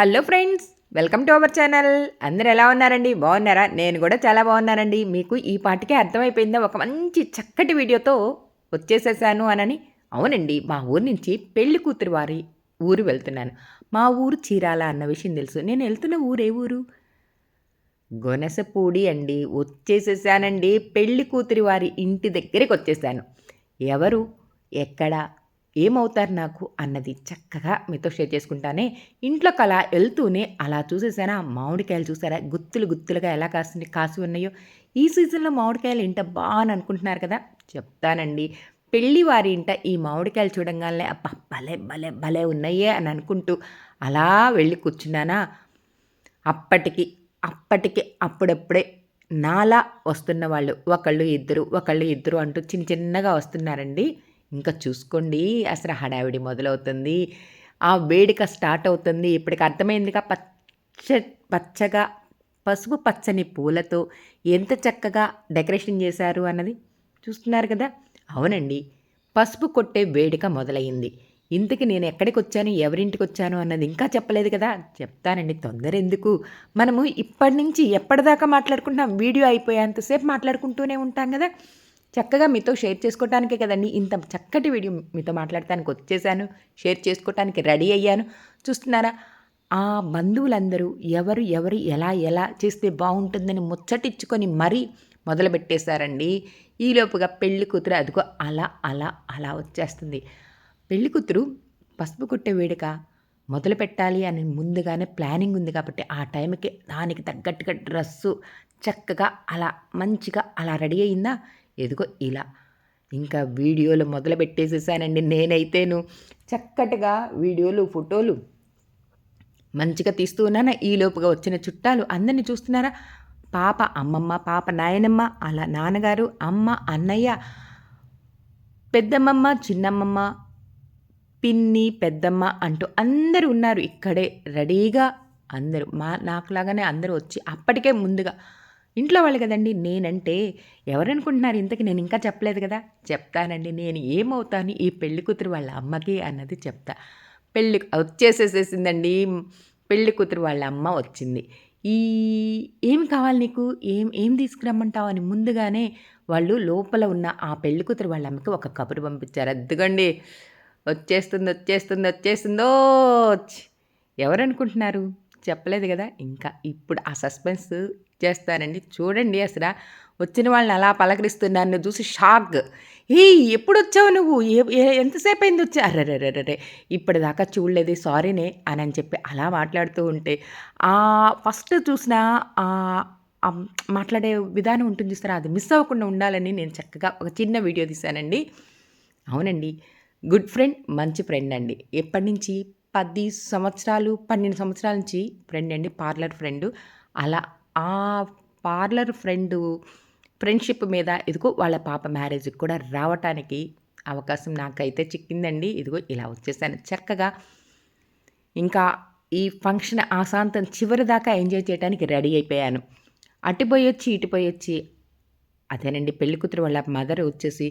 Hello friends welcome to our channel. అందరు ఎలా ఉన్నారండి? బాగున్నారా? నేను కూడా చాలా బాగున్నానండి. మీకు ఈ పాటికే అర్థమైపోయిందా? ఒక మంచి చక్కటి వీడియోతో వచ్చేసేసాను అనని. అవునండి మా ఊరు నుంచి పెళ్ళి కూతురు వారి ఊరు వెళ్తున్నాను. మా ఊరు చీరాల అన్న విషయం తెలుసు. నేను వెళ్తున్న ఊరు ఏ ఊరు? గొనసపూడి అండి. వచ్చేసేసానండి. పెళ్ళి కూతురి వారి ఇంటి దగ్గరికి వచ్చేసాను. ఎవరు? ఎక్కడ? ఏమవుతారు నాకు అన్నది చక్కగా మీతో షేర్ చేసుకుంటానే. ఇంట్లోకి అలా వెళ్తూనే అలా చూసేసారా మామిడికాయలు చూసారా? గుత్తులు గుత్తులుగా ఎలా కాసి కాసి ఉన్నాయో? ఈ సీజన్లో మామిడికాయలు ఇంట బాగా అనుకుంటున్నారు కదా? చెప్తానండి. పెళ్ళి వారి ఇంట ఈ మామిడికాయలు చూడంగానే అబ్బా భలే భలే భలే ఉన్నాయే అని అనుకుంటూ అలా వెళ్ళి కూర్చున్నానా? అప్పటికి అప్పటికి అప్పుడప్పుడే నాలా వస్తున్న వాళ్ళు ఒకళ్ళు ఇద్దరు ఒకళ్ళు ఇద్దరు అంటూ చిన్న చిన్నగా వస్తున్నారండి. ఇంకా చూసుకోండి అసలు హడావిడి మొదలవుతుంది. ఆ వేడిక స్టార్ట్ అవుతుంది. ఇప్పటికి అర్థమైందిగా పచ్చ పచ్చగా పసుపు పచ్చని పూలతో ఎంత చక్కగా డెకరేషన్ చేశారు అన్నది చూస్తున్నారు కదా? అవునండి పసుపు కొట్టే వేడిక మొదలైంది. ఇంతకి నేను ఎక్కడికి వచ్చాను ఎవరింటికి వచ్చాను అన్నది ఇంకా చెప్పలేదు కదా? చెప్తానండి తొందర ఎందుకు? మనము ఇప్పటి నుంచి ఎప్పటిదాకా మాట్లాడుకుంటాం వీడియో అయిపోయేంతసేపు మాట్లాడుకుంటూనే ఉంటాం కదా? చక్కగా మీతో షేర్ చేసుకోవటానికే కదండి. ఇంత చక్కటి వీడియో మీతో మాట్లాడటానికి వచ్చేసాను. షేర్ చేసుకోవటానికి రెడీ అయ్యాను. చూస్తున్నారా? ఆ బంధువులందరూ ఎవరు ఎవరు ఎలా ఎలా చేస్తే బాగుంటుందని ముచ్చటిచ్చుకొని మరీ మొదలుపెట్టేశారండి. ఈలోపుగా పెళ్ళి కూతురు అదిగో అలా అలా అలా వచ్చేస్తుంది. పెళ్ళి కూతురు పసుపు కుట్టే వేడుక మొదలు పెట్టాలి అని ముందుగానే ప్లానింగ్ ఉంది కాబట్టి ఆ టైంకి దానికి తగ్గట్టుగా డ్రెస్సు చక్కగా అలా మంచిగా అలా రెడీ అయిందా? ఎదుగో ఇలా. ఇంకా వీడియోలు మొదలు పెట్టేసేసానండి నేనైతేను. చక్కటిగా వీడియోలు ఫోటోలు మంచిగా తీస్తూ ఉన్నానా? ఈలోపుగా వచ్చిన చుట్టాలు అందరినీ చూస్తున్నారా? పాప అమ్మమ్మ పాప నాయనమ్మ అలా నాన్నగారు అమ్మ అన్నయ్య పెద్దమ్మమ్మ చిన్నమ్మమ్మ పిన్ని పెద్దమ్మ అంటూ అందరూ ఉన్నారు. ఇక్కడే రెడీగా అందరూ మా నాకులాగానే అందరూ వచ్చి అప్పటికే ముందుగా ఇంట్లో వాళ్ళు కదండి నేనంటే ఎవరనుకుంటున్నారు? ఇంతకి నేను ఇంకా చెప్పలేదు కదా? చెప్తానండి నేను ఏమవుతాను? ఈ పెళ్ళి కూతురు వాళ్ళ అమ్మకి అన్నది చెప్తా. పెళ్ళి వచ్చేసేసేసిందండి పెళ్ళి కూతురు వాళ్ళ అమ్మ వచ్చింది. ఈ ఏం కావాలి నీకు? ఏం ఏం తీసుకురమ్మంటావు అని ముందుగానే వాళ్ళు లోపల ఉన్న ఆ పెళ్ళి కూతురు వాళ్ళ అమ్మకి ఒక కబురు పంపించారు. అద్దుగండి వచ్చేస్తుంది వచ్చేస్తుంది వచ్చేస్తుందో ఎవరనుకుంటున్నారు? చెప్పలేదు కదా. ఇంకా ఇప్పుడు ఆ సస్పెన్స్ చేస్తానండి చూడండి అసలు వచ్చిన వాళ్ళని అలా పలకరిస్తున్నాను చూసి షాక్. ఏ ఎప్పుడు వచ్చావు నువ్వు ఎంతసేపు అయింది వచ్చా? అర్రర్రర్రే ఇప్పటిదాకా చూడలేదు సారీనే అని అని చెప్పి అలా మాట్లాడుతూ ఉంటే ఫస్ట్ చూసిన మాట్లాడే విధానం ఉంటుంది సార్ అది మిస్ అవ్వకుండా ఉండాలని నేను చక్కగా ఒక చిన్న వీడియో తీశానండి. అవునండి. గుడ్ ఫ్రెండ్ మంచి ఫ్రెండ్ అండి. ఎప్పటి నుంచి పది సంవత్సరాలు పన్నెండు సంవత్సరాల నుంచి ఫ్రెండ్ అండి పార్లర్ ఫ్రెండ్. అలా ఆ పార్లర్ ఫ్రెండు ఫ్రెండ్షిప్ మీద ఇదిగో వాళ్ళ పాప మ్యారేజ్కి కూడా రావటానికి అవకాశం నాకైతే చిక్కిందండి. ఇదిగో ఇలా వచ్చేసాను. చక్కగా ఇంకా ఈ ఫంక్షన్ ఆశాంతం చివరి దాకా ఎంజాయ్ చేయడానికి రెడీ అయిపోయాను. అటుపోయి వచ్చి ఇటుపోయి వచ్చి అదేనండి పెళ్ళి కూతురు వాళ్ళ మదర్ వచ్చేసి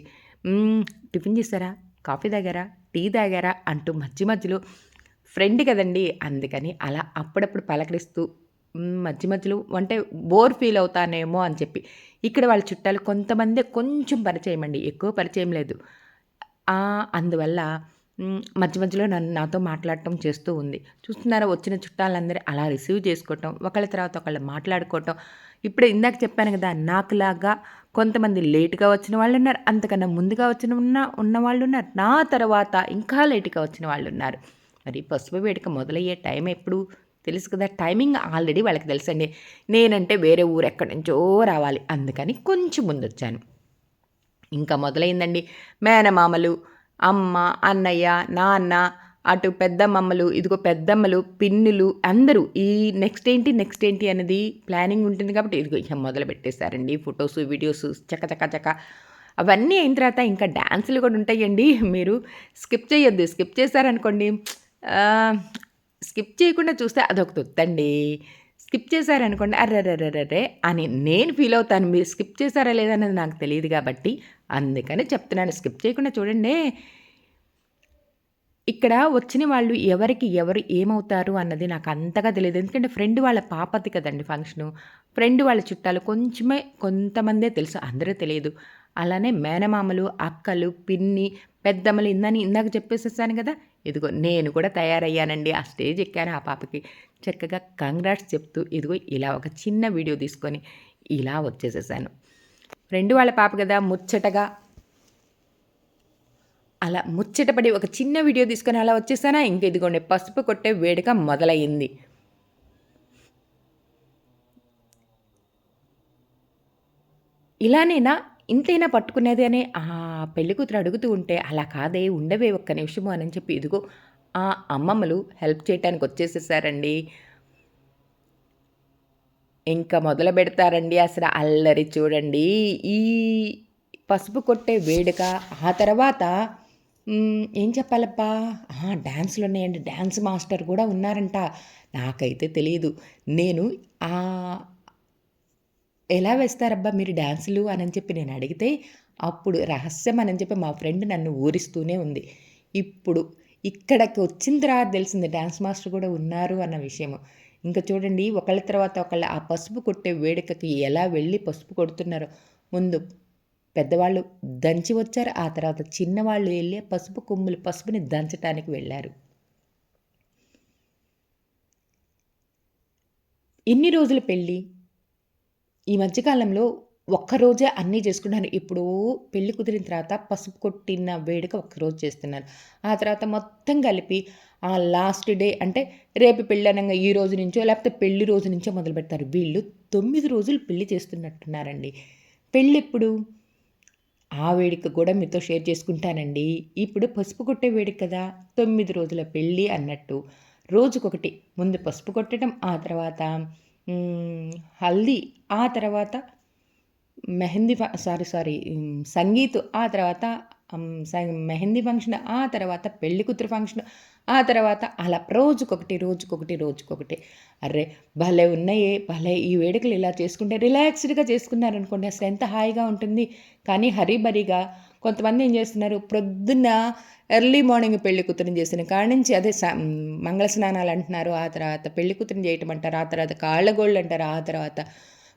టిఫిన్ చేస్తారా కాఫీ తాగారా? టీ తాగారా? అంటూ మధ్య మధ్యలో ఫ్రెండ్ కదండి. అందుకని అలా అప్పుడప్పుడు పలకరిస్తూ మధ్య మధ్యలో అంటే బోర్ ఫీల్ అవుతానేమో అని చెప్పి. ఇక్కడ వాళ్ళ చుట్టాలు కొంతమంది కొంచెం పరిచయం అండి ఎక్కువ పరిచయం లేదు. అందువల్ల మధ్య మధ్యలో నన్ను నాతో మాట్లాడటం చేస్తూ ఉంది. చూస్తున్నారా వచ్చిన చుట్టాలందరూ అలా రిసీవ్ చేసుకోవటం ఒకళ్ళ తర్వాత ఒకళ్ళు మాట్లాడుకోవటం. ఇప్పుడు ఇందాక చెప్పాను కదా నాకులాగా కొంతమంది లేటుగా వచ్చిన వాళ్ళు ఉన్నారు అంతకన్నా ముందుగా వచ్చిన ఉన్న ఉన్న వాళ్ళు ఉన్నారు నా తర్వాత ఇంకా లేటుగా వచ్చిన వాళ్ళు ఉన్నారు మరి పసుపు వేడుక మొదలయ్యే టైం ఎప్పుడు? తెలుసు కదా టైమింగ్ ఆల్రెడీ వాళ్ళకి తెలుసండి. నేనంటే వేరే ఊరు ఎక్కడి నుంచో రావాలి. అందుకని కొంచెం ముందు వచ్చాను ఇంకా మొదలైందండి. మేనమామలు అమ్మ అన్నయ్య నాన్న అటు పెద్దమ్మమ్మలు ఇదిగో పెద్దమ్మలు పిన్నులు అందరూ ఈ నెక్స్ట్ ఏంటి నెక్స్ట్ ఏంటి అనేది ప్లానింగ్ ఉంటుంది కాబట్టి ఇదిగో ఇక మొదలు పెట్టేశారండి. ఫొటోస్ వీడియోస్ చక్క చక్క చక్క అవన్నీ అయిన తర్వాత ఇంకా డ్యాన్సులు కూడా ఉంటాయండి. మీరు స్కిప్ చేయొద్దు. స్కిప్ చేశారనుకోండి స్కిప్ చేయకుండా చూస్తే అదొక తొత్తండి. స్కిప్ చేశారనుకోండి అర్రర్రర్రర్రే అని నేను ఫీల్ అవుతాను. మీరు స్కిప్ చేశారా లేదన్నది నాకు తెలియదు కాబట్టి అందుకని చెప్తున్నాను. స్కిప్ చేయకుండా చూడండి. ఇక్కడ వచ్చిన వాళ్ళు ఎవరికి ఎవరు ఏమవుతారు అన్నది నాకు అంతగా తెలియదు. ఎందుకంటే ఫ్రెండ్ వాళ్ళ పాపది కదండి ఫంక్షను. ఫ్రెండ్ వాళ్ళ చుట్టాలు కొంచెమే కొంతమందే తెలుసు అందరూ తెలియదు. అలానే మేనమామలు అక్కలు పిన్ని పెద్దమ్మలు ఇందని ఇందాక చెప్పేసేసాను కదా ఇదిగో నేను కూడా తయారయ్యానండి. ఆ స్టేజ్ ఎక్కాను ఆ పాపకి. చక్కగా కంగ్రాట్స్ చెప్తూ ఇదిగో ఇలా ఒక చిన్న వీడియో తీసుకొని ఇలా వచ్చేసేసాను. ఫ్రెండ్ వాళ్ళ పాప కదా ముచ్చటగా అలా ముచ్చటపడి ఒక చిన్న వీడియో తీసుకొని అలా వచ్చేసానా? ఇంక ఇదిగోండి పసుపు కొట్టే వేడుక మొదలయ్యింది. ఇలానేనా? ఇంతైనా పట్టుకునేది అని ఆ పెళ్ళి కూతురు అడుగుతూ ఉంటే అలా కాదే ఉండవే ఒక్క నిమిషము అని చెప్పి ఇదిగో ఆ అమ్మమ్మలు హెల్ప్ చేయటానికి వచ్చేసేసారండి. ఇంకా మొదలు పెడతారండి అసలు అల్లరి చూడండి. ఈ పసుపు కొట్టే వేడుక ఆ తర్వాత ఏం చెప్పాలప్పా డ్యాన్స్లు ఉన్నాయండి డ్యాన్స్ మాస్టర్ కూడా ఉన్నారంట. నాకైతే తెలియదు నేను ఎలా వేస్తారబ్బా మీరు డ్యాన్సులు అని చెప్పి నేను అడిగితే అప్పుడు రహస్యం అని చెప్పి మా ఫ్రెండ్ నన్ను ఊరిస్తూనే ఉంది. ఇప్పుడు ఇక్కడికి వచ్చిన తర్వాత తెలిసింది డ్యాన్స్ మాస్టర్ కూడా ఉన్నారు అన్న విషయము. ఇంకా చూడండి ఒకళ్ళ తర్వాత ఒకళ్ళ ఆ పసుపు కొట్టే వేడుకకి ఎలా వెళ్ళి పసుపు కొడుతున్నారో. ముందు పెద్దవాళ్ళు దంచి వచ్చారు ఆ తర్వాత చిన్నవాళ్ళు వెళ్ళి పసుపు కొమ్ములు పసుపుని దంచటానికి వెళ్ళారు. ఎన్ని రోజులు పెళ్ళి? ఈ మధ్యకాలంలో ఒక్కరోజే అన్నీ చేసుకున్నారు ఇప్పుడు పెళ్ళి కుదిరిన తర్వాత పసుపు కొట్టిన వేడుక ఒక్కరోజు చేస్తున్నారు. ఆ తర్వాత మొత్తం కలిపి ఆ లాస్ట్ డే అంటే రేపు పెళ్ళి అనగా ఈ రోజు నుంచో లేకపోతే పెళ్ళి రోజు నుంచో మొదలు పెడతారు. వీళ్ళు తొమ్మిది రోజులు పెళ్ళి చేస్తున్నట్టున్నారండి. పెళ్ళి ఎప్పుడు? ఆ వేడుక కూడా మీతో షేర్ చేసుకుంటానండి. ఇప్పుడు పసుపు కొట్టే వేడుక కదా తొమ్మిది రోజుల పెళ్ళి అన్నట్టు. రోజుకొకటి. ముందు పసుపు కొట్టడం ఆ తర్వాత హల్దీ ఆ తర్వాత మెహందీ సారీ సారీ సంగీత్ ఆ తర్వాత మెహందీ ఫంక్షన్ ఆ తర్వాత పెళ్ళి కూతురు ఫంక్షన్ ఆ తర్వాత అలా రోజుకొకటి రోజుకొకటి రోజుకొకటి. అరే భలే ఉన్నాయే భలే ఈ వేడుకలు ఇలా చేసుకుంటే రిలాక్స్డ్గా చేసుకున్నారనుకోండి అసలు ఎంత హాయిగా ఉంటుంది. కానీ హరీబరీగా కొంతమంది ఏం చేస్తున్నారు? ప్రొద్దున్న ఎర్లీ మార్నింగ్ పెళ్ళి కూతురిని చేసిన కాడ నుంచి అదే మంగళ స్నానాలు అంటున్నారు. ఆ తర్వాత పెళ్ళి కూతురిని చేయటం అంటారు. ఆ తర్వాత కాళ్ళగోళ్ళు అంటారు. ఆ తర్వాత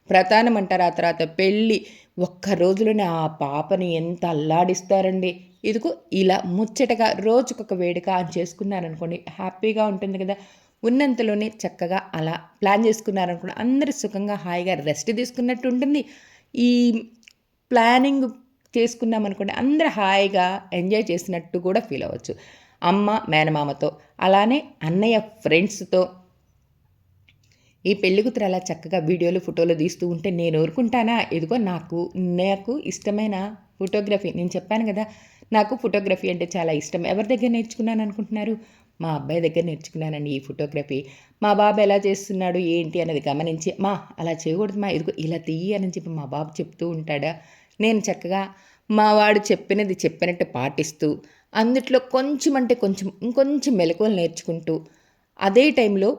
ప్రధానం అంటారు. ఆ తర్వాత పెళ్ళి ఒక్క రోజులోనే ఆ పాపని ఎంత అల్లాడిస్తారండి. ఇదిగో ఇలా ముచ్చటగా రోజుకొక వేడుక అని చేసుకున్నారనుకోండి హ్యాపీగా ఉంటుంది కదా. ఉన్నంతలోనే చక్కగా అలా ప్లాన్ చేసుకున్నారనుకోండి అందరూ సుఖంగా హాయిగా రెస్ట్ తీసుకున్నట్టు ఉంటుంది. ఈ ప్లానింగ్ చేసుకున్నాం అనుకోండి అందరు హాయిగా ఎంజాయ్ చేసినట్టు కూడా ఫీల్ అవ్వచ్చు. అమ్మ మేనమామతో అలానే అన్నయ్య ఫ్రెండ్స్తో. ఈ పెళ్ళికూతురు అలా చక్కగా వీడియోలు ఫోటోలు తీస్తూ ఉంటే నేను ఊరుకుంటానా? ఎదుగో నాకు నాకు ఇష్టమైన ఫోటోగ్రఫీ. నేను చెప్పాను కదా నాకు ఫోటోగ్రఫీ అంటే చాలా ఇష్టం. ఎవరి దగ్గర నేర్చుకున్నాను అనుకుంటున్నారు? మా అబ్బాయి దగ్గర నేర్చుకున్నానండి ఈ ఫోటోగ్రఫీ. మా బాబు ఎలా చేస్తున్నాడు ఏంటి అనేది గమనించి మా అలా చేయకూడదు మా ఇదిగో ఇలా తీయి అని చెప్పి మా బాబు చెప్తూ ఉంటాడా? నేను చక్కగా మా వాడు చెప్పినది చెప్పినట్టు పాటిస్తూ అందుట్లో కొంచెం అంటే కొంచెం ఇంకొంచెం మెలకువలు నేర్చుకుంటూ అదే టైంలో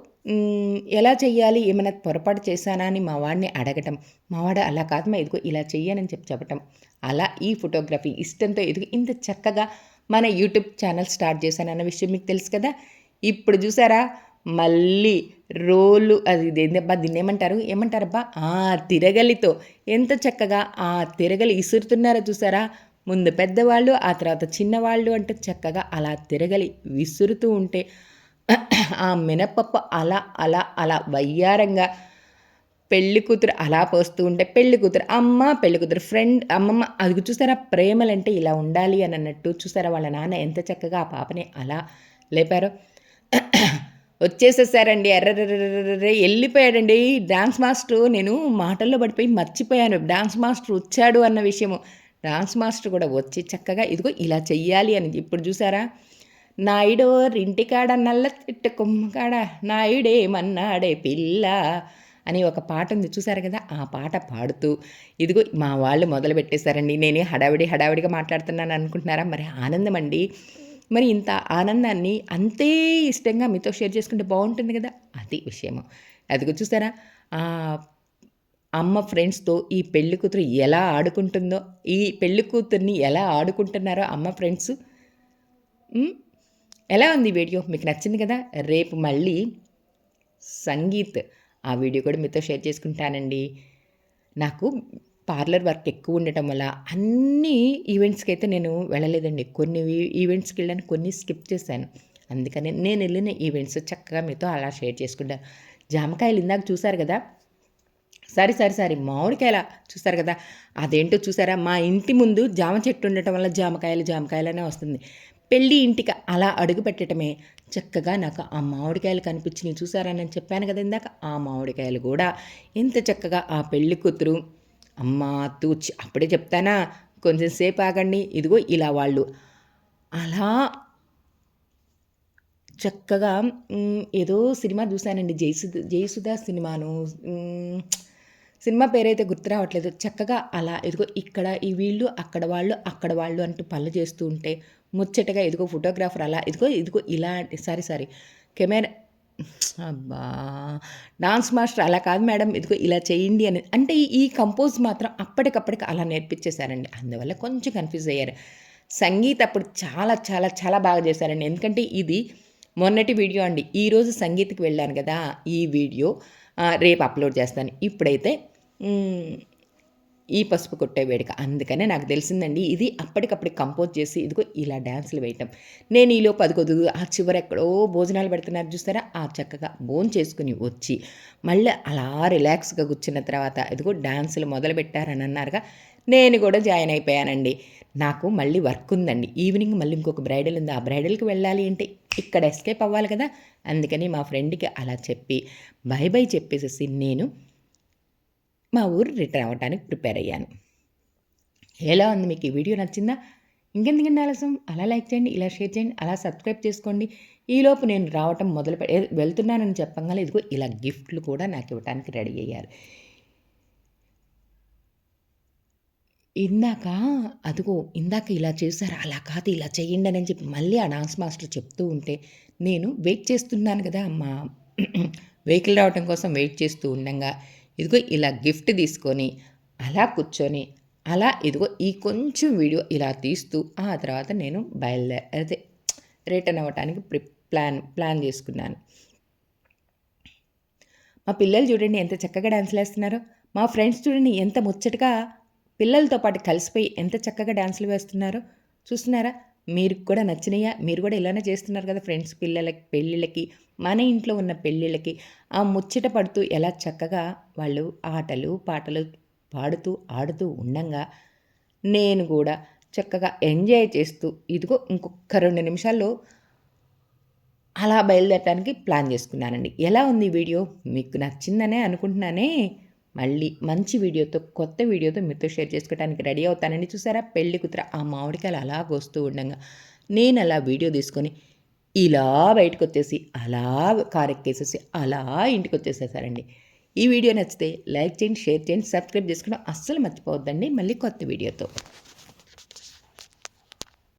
ఎలా చెయ్యాలి ఏమైనా పొరపాటు చేశానా అని మా వాడిని అడగటం. మావాడు అలా కాదు మా ఇదిగో ఇలా చెయ్యానని చెప్పి చెప్పటం. అలా ఈ ఫోటోగ్రఫీ ఇష్టంతో ఎదుగు ఇంత చక్కగా మన యూట్యూబ్ ఛానల్ స్టార్ట్ చేశాను అన్న విషయం మీకు తెలుసు కదా? ఇప్పుడు చూసారా? మళ్ళీ రోలు అది అబ్బా దీన్ని ఏమంటారు? ఏమంటారబ్బా? ఆ తిరగలితో. ఎంత చక్కగా ఆ తిరగలి ఇసురుతున్నారో చూసారా? ముందు పెద్దవాళ్ళు ఆ తర్వాత చిన్నవాళ్ళు అంటే చక్కగా అలా తిరగలి విసురుతూ ఉంటే ఆ మినపప్పు అలా అలా అలా వయ్యారంగా పెళ్ళి కూతురు అలా పోస్తూ ఉంటే పెళ్ళి కూతురు అమ్మ పెళ్ళి కూతురు ఫ్రెండ్ అమ్మమ్మ అది చూసారా? ప్రేమలంటే ఇలా ఉండాలి అని అన్నట్టు చూసారా? వాళ్ళ నాన్న ఎంత చక్కగా ఆ పాపని అలా లేపారో? వచ్చేసేసారండి ఎర్రర్రెర్రెర్రె వెళ్ళిపోయాడండి. డాన్స్ మాస్టర్ నేను మాటల్లో పడిపోయి మర్చిపోయాను. డాన్స్ మాస్టర్ వచ్చాడు అన్న విషయము. డాన్స్ మాస్టర్ కూడా వచ్చి చక్కగా ఇదిగో ఇలా చెయ్యాలి అని ఇప్పుడు చూసారా? నాయుడో ఇంటికాడ నల్ల తిట్టు కుమ్మకాడ నాయుడేమన్నాడే పిల్ల అని ఒక పాట ఉంది. చూసారు కదా? ఆ పాట పాడుతూ ఇదిగో మా వాళ్ళు మొదలు పెట్టేశారండి నేనే హడావిడి హడావిడిగా మాట్లాడుతున్నాను అనుకుంటున్నారా? మరి ఆనందం అండి. మరి ఇంత ఆనందాన్ని అంతే ఇష్టంగా మీతో షేర్ చేసుకుంటే బాగుంటుంది కదా? అది విషయము. అదిగో చూసారా అమ్మ ఫ్రెండ్స్తో ఈ పెళ్ళి కూతురు ఎలా ఆడుకుంటుందో ఈ పెళ్ళి కూతుర్ని ఎలా ఆడుకుంటున్నారో అమ్మ ఫ్రెండ్స్. ఎలా ఉంది వీడియో? మీకు నచ్చింది కదా? రేపు మళ్ళీ సంగీత్ ఆ వీడియో కూడా మీతో షేర్ చేసుకుంటానండి. నాకు పార్లర్ వర్క్ ఎక్కువ ఉండటం వల్ల అన్ని ఈవెంట్స్కి అయితే నేను వెళ్ళలేదండి. కొన్ని ఈవెంట్స్కి వెళ్ళాను కొన్ని స్కిప్ చేశాను. అందుకని నేను వెళ్ళిన ఈవెంట్స్ చక్కగా మీతో అలా షేర్ చేసుకుంటాను జామకాయలు ఇందాక చూశారు కదా? సరే సరే సరే మామిడికాయల చూసారు కదా? అదేంటో చూసారా? మా ఇంటి ముందు జామ చెట్టు ఉండటం వల్ల జామకాయలు జామకాయలనే వస్తుంది. పెళ్ళి ఇంటికి అలా అడుగు పెట్టడమే చక్కగా నాకు ఆ మామిడికాయలు కనిపించినవి చూసారా? నేను చెప్పాను కదా ఇందాక ఆ మామిడికాయలు కూడా ఇంత చక్కగా ఆ పెళ్ళి కూతురు అమ్మా తూచి అప్పుడే చెప్తానా? కొంచెం సేపు ఆగండి. ఇదిగో ఇలా వాళ్ళు. అలా చక్కగా ఏదో సినిమా చూశానండి. జయసుధ జయసుధ సినిమాను. సినిమా పేరైతే గుర్తు రావట్లేదు. చక్కగా అలా ఇదిగో ఇక్కడ ఈ వీళ్ళు అక్కడ వాళ్ళు అక్కడ వాళ్ళు అంటూ పనులు చేస్తూ ఉంటే ముచ్చటగా ఇదిగో ఫోటోగ్రాఫర్ అలా ఇదిగో ఇదిగో ఇలా సారీ సారీ కెమెరా అబ్బా! డాన్స్ మాస్టర్ అలా కాదు మేడం. ఇదిగో ఇలా చేయండి అని. అంటే ఈ కంపోజ్ మాత్రం అప్పటికప్పటికి అలా నేర్పించేశారండి. అందువల్ల కొంచెం కన్ఫ్యూజ్ అయ్యారు. సంగీత్ అప్పుడు చాలా చాలా చాలా బాగా చేశారండి. ఎందుకంటే ఇది మొన్నటి వీడియో అండి. ఈరోజు సంగీత్కి వెళ్ళాను కదా. ఈ వీడియో రేపు అప్లోడ్ చేస్తాను. ఇప్పుడైతే ఈ పసుపు కొట్టే వేడుక. అందుకనే నాకు తెలిసిందండి ఇది అప్పటికప్పుడు కంపోజ్ చేసి ఇదిగో ఇలా డ్యాన్సులు వేయటం. నేను ఈలో పదుకొదు ఆ చివర ఎక్కడో భోజనాలు పెడుతున్నారు చూస్తారా? ఆ చక్కగా భోజనం చేసుకుని వచ్చి మళ్ళీ అలా రిలాక్స్గా కూర్చున్న తర్వాత ఇదిగో డ్యాన్సులు మొదలు పెట్టారని అన్నారుగా నేను కూడా జాయిన్ అయిపోయానండి. నాకు మళ్ళీ వర్క్ ఉందండి. ఈవినింగ్ మళ్ళీ ఇంకొక బ్రైడల్ ఉంది. ఆ బ్రైడల్కి వెళ్ళాలి అంటే ఇక్కడ ఎస్కేప్ అవ్వాలి కదా? అందుకని మా ఫ్రెండ్కి అలా చెప్పి బై బై చెప్పేసేసి నేను మా ఊరు రిటర్న్ అవ్వడానికి ప్రిపేర్ అయ్యాను. ఎలా ఉంది మీకు ఈ వీడియో నచ్చిందా? ఇంకెందుకండి ఆలస్యం? అలా లైక్ చేయండి ఇలా షేర్ చేయండి అలా సబ్స్క్రైబ్ చేసుకోండి. ఈలోపు నేను రావటం మొదలు వెళ్తున్నానని చెప్పంగా ఇదిగో ఇలా గిఫ్ట్లు కూడా నాకు ఇవ్వడానికి రెడీ అయ్యారు. ఇందాక అదిగో ఇందాక ఇలా చేశారు? అలా కాదు ఇలా చేయండి అని చెప్పి మళ్ళీ ఆ డాన్స్ మాస్టర్ చెప్తూ ఉంటే నేను వెయిట్ చేస్తున్నాను కదా మా వెహికల్ రావటం కోసం వెయిట్ చేస్తూ ఉండగా. ఇదిగో ఇలా గిఫ్ట్ తీసుకొని అలా కూర్చొని అలా ఇదిగో ఈ కొంచెం వీడియో ఇలా తీస్తూ ఆ తర్వాత నేను బయలుదేరి అదే రిటర్న్ అవ్వటానికి ప్రి ప్లాన్ ప్లాన్ చేసుకున్నాను. మా పిల్లలు చూడండి ఎంత చక్కగా డ్యాన్సులు వేస్తున్నారో. మా ఫ్రెండ్స్ చూడండి ఎంత ముచ్చటగా పిల్లలతో పాటు కలిసిపోయి ఎంత చక్కగా డ్యాన్సులు వేస్తున్నారో. చూస్తున్నారా? మీరు కూడా నచ్చినాయా? మీరు కూడా ఇలానే చేస్తున్నారు కదా ఫ్రెండ్స్ పిల్లలకి పెళ్ళిళ్ళకి మన ఇంట్లో ఉన్న పెళ్ళిళ్ళకి. ఆ ముచ్చట పడుతూ ఎలా చక్కగా వాళ్ళు ఆటలు పాటలు పాడుతూ ఆడుతూ ఉండంగా నేను కూడా చక్కగా ఎంజాయ్ చేస్తూ ఇదిగో ఇంకొక రెండు నిమిషాల్లో అలా బయలుదేరడానికి ప్లాన్ చేసుకున్నానండి. ఎలా ఉంది వీడియో? మీకు నచ్చిందనే అనుకుంటున్నానే. మళ్ళీ మంచి వీడియోతో కొత్త వీడియోతో మీతో షేర్ చేసుకోవడానికి రెడీ అవుతానని చూసారా? పెళ్ళి కుతుర ఆ మామిడికాయలు అలా వస్తూ ఉండగా. నేను అలా వీడియో తీసుకొని ఇలా బయటకు వచ్చేసి అలా కారెక్కేసేసి అలా ఇంటికి వచ్చేసేసారండి ఈ వీడియో నచ్చితే లైక్ చేయండి షేర్ చేయండి సబ్స్క్రైబ్ చేసుకోవడం అస్సలు మర్చిపోవద్దండి. మళ్ళీ కొత్త వీడియోతో.